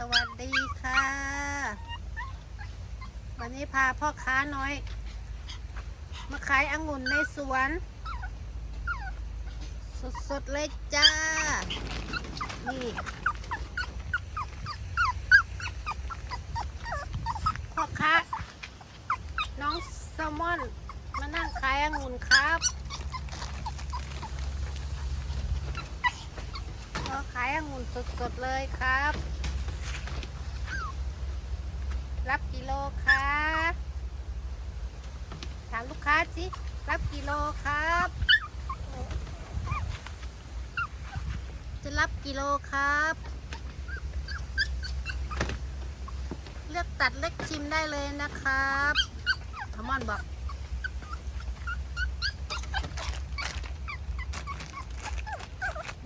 สวัสดีค่ะ วันนี้พาพ่อค้าน้อย มาขายองุ่นในสวน สดๆเลยจ้า นี่ พ่อค้า น้องแซลมอน มานั่งขายองุ่นครับเราขายองุ่นสดๆเลยครับ รับกิ โลคะถามลูกค้าสิรับกิโลครับ จะรับกิโลครับ เลือกตัดเล็กชิมได้เลยนะครับทมอนบอก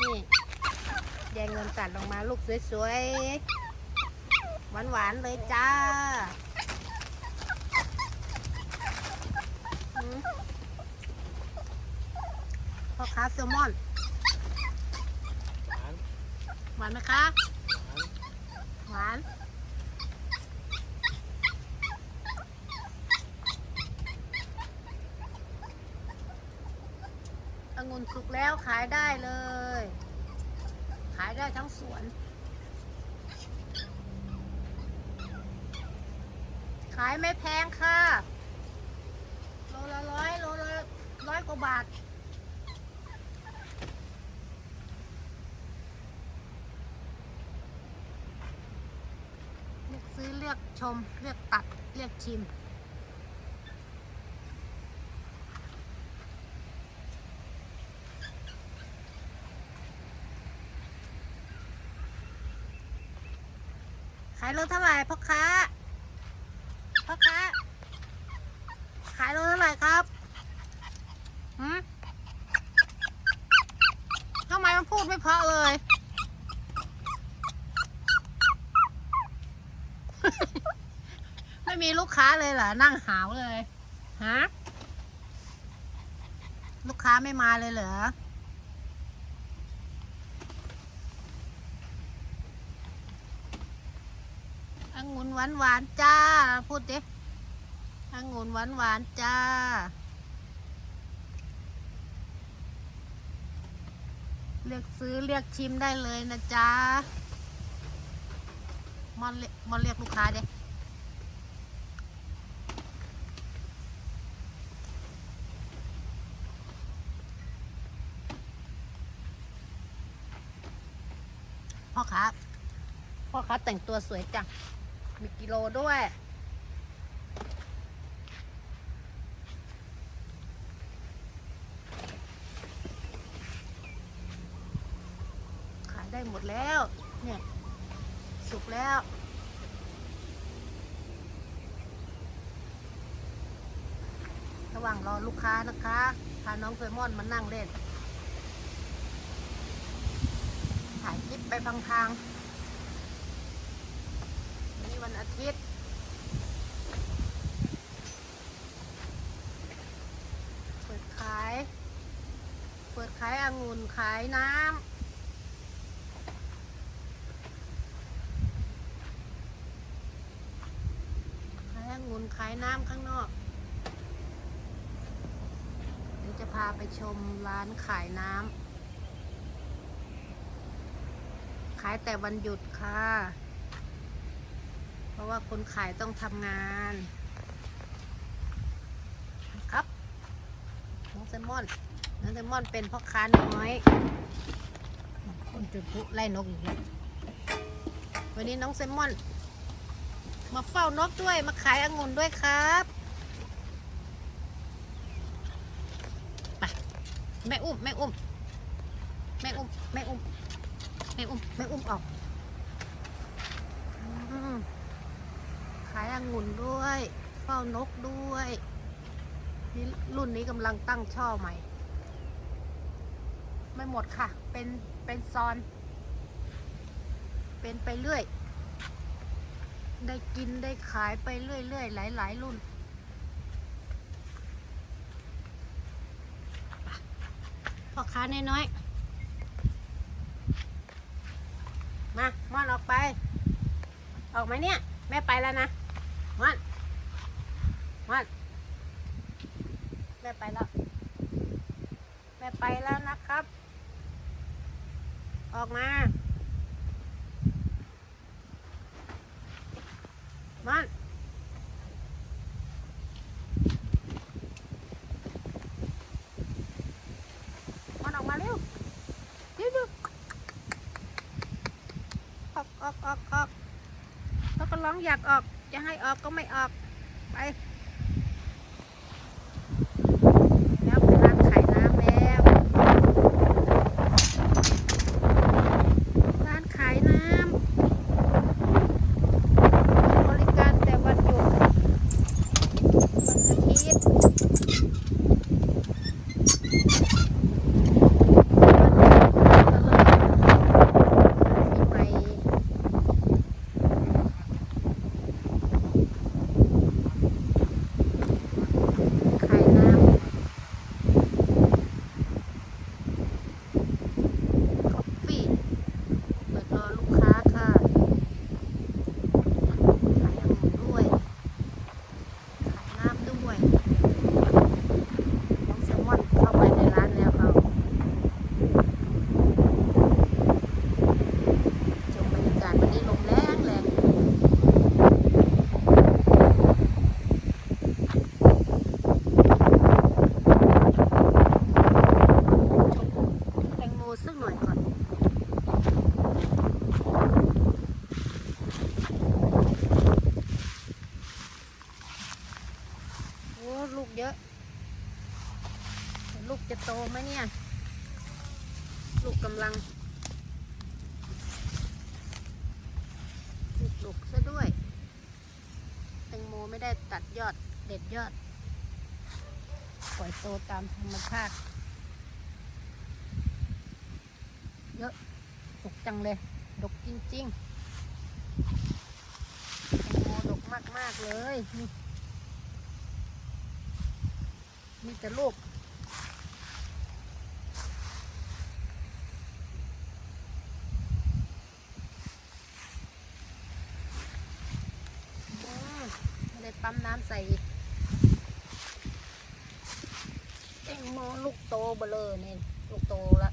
นี่แยงเงินตัดลงมาลูกสวยๆ หวานๆเลยจ้าอืม พ่อค้าแซลมอน หวานหวานไหมคะหวานหวาน องุ่นสุกแล้วขายได้เลย ขายได้ทั้งสวน ขายไม่แพงค่ะ โลละร้อยโลละร้อยกว่าบาท เลือกซื้อเลือกชม เลือกตัด เลือกชิม ขายโลเท่าไหร่พ่อค้าพ่อค้า ขายโลเท่าไหร่ครับหืมทำไมมันพูดไม่เพราะเลย ไม่มีลูกค้าเลยเหรอ นั่งหาวเลย ฮะ ลูกค้าไม่มาเลยเหรอ องุ่นหวานหวานจ้า พูดดิองุ่นหวานหวานจ้า เลือกซื้อเลือกชิมได้เลยนะจ๊ะมอนเรียกมอนเรียกลูกค้าเด้ พ่อค้าพ่อค้าแต่งตัวสวยจัง มีกิโลด้วย ขายได้หมดแล้ว เนี่ย สุกแล้วระหว่างรอลูกค้านะคะ พาน้องเฟรมอนมานั่งเล่น ถ่ายคลิปไปพังทางๆนี่วันอาทิตย์เปิดขาย เปิดขายองุ่นขายน้ำขายองุ่นขายน้ำข้างนอก เดี๋ยวจะพาไปชมร้านขายน้ำ ขายแต่วันหยุดค่ะ เพราะว่าคนขายต้องทำงานครับน้องแซมอนน้องแซมอนเป็นพ่อค้าน้อย คนจุดพลุไล่นกอีกแล้ววันนี้น้องแซมอน มาเฝ้านกด้วยมาขายองุ่นด้วยครับไปแม่อุ้มแม่อุ้มแม่อุ้มแม่อุ้ม แม่อุ้มแม่อุ้มออกอขายองุ่นด้วยเฝ้านกด้วยนี่รุ่นนี้กำลังตั้งช่อใหม่ ไม่หมดค่ะ เป็นเป็นซอน เป็นไปเรื่อย ได้กินได้ขายไปเรื่อยๆหลายๆรุ่นพ่อค้าน้อยๆ มามอนออกไป ออกมาเนี่ย แม่ไปแล้วนะม่อนม่อนแม่ไปแล้ว แม่ไปแล้วนะครับ ออกมาม่อนม่อนออกมาเร็วเร็วเร็วออกออกออกออกเขาก็ร้องอยากออกจะให้ออกก็ไม่ออกไป แล้วไปร้านขายน้ำแล้ว ร้านขายน้ำบริการแต่วันหยุดวันอาทิตย์ปีใหม่ขายน้ำ คอฟฟี่เปิดรอลูกค้าค่ะ ขายองุ่นด้วย ขายน้ำด้วยน้องแซลมอนเข้าไปในร้านแล้วเขาชมบรรยากาศวันนี้ลมแรงแรงชมแตงโมสักหน่อยก่อน โอ้ลูกเยอะแต่ลูกจะโต ไหมเนี่ย ลูกกำลังลูกดกซะด้วยแตงโมไม่ได้ตัดยอดเด็ดยอด ปล่อยโตตามธรรมชาติ เยอะดกจังเลย ดกจริงๆแตงโมดกมากๆเลย นี่มีแต่ลูก อืมไม่ได้ปั๊มน้ำ ใส่แตงโมลูกโตเบลอเนี่ยลูกโตละ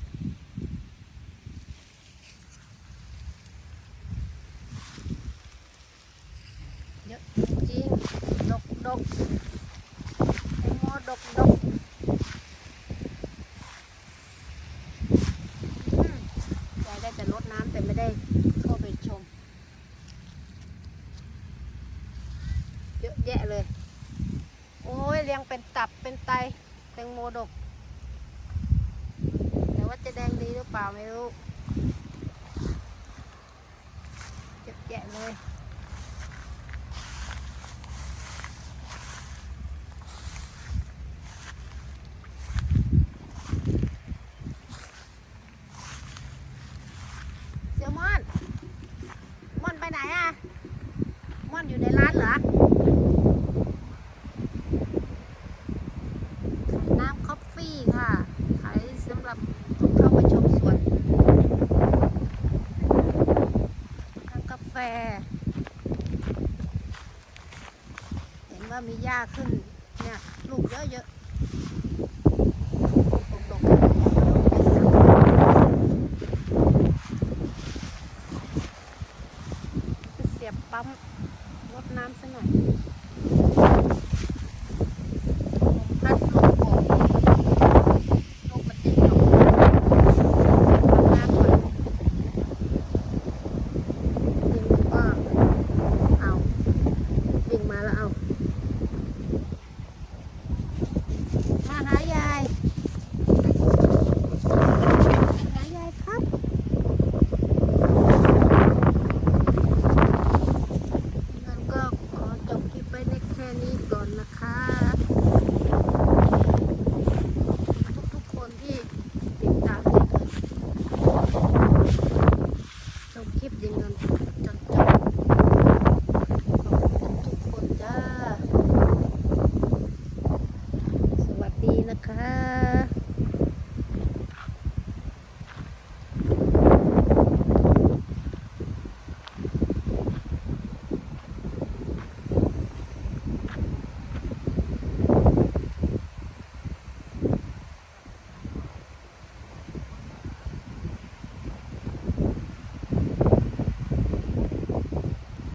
เยอะจริงๆดกดกแตงโมดกดก อืมยายได้แต่รดน้ำแต่ไม่ได้เข้าไปชม เยอะแยะเลย โอ้ยเลี้ยงเป็นตับเป็นไตแตงโมดก แต่ว่าจะแดงดีหรือเปล่าไม่รู้ เยอะแยะเลย เสี่ยวม่อน ม่อนไปไหนอะม่อนอยู่ในร้านเหรอ ขายน้ำคอฟฟี่ค่ะ ขายสำหรับคนเข้ามาชมสวน น้ำกาแฟ เห็นว่ามีหญ้าขึ้น เนี่ย ลูกเยอะๆดกๆเสียบปั๊มรดน้ำซะหน่อย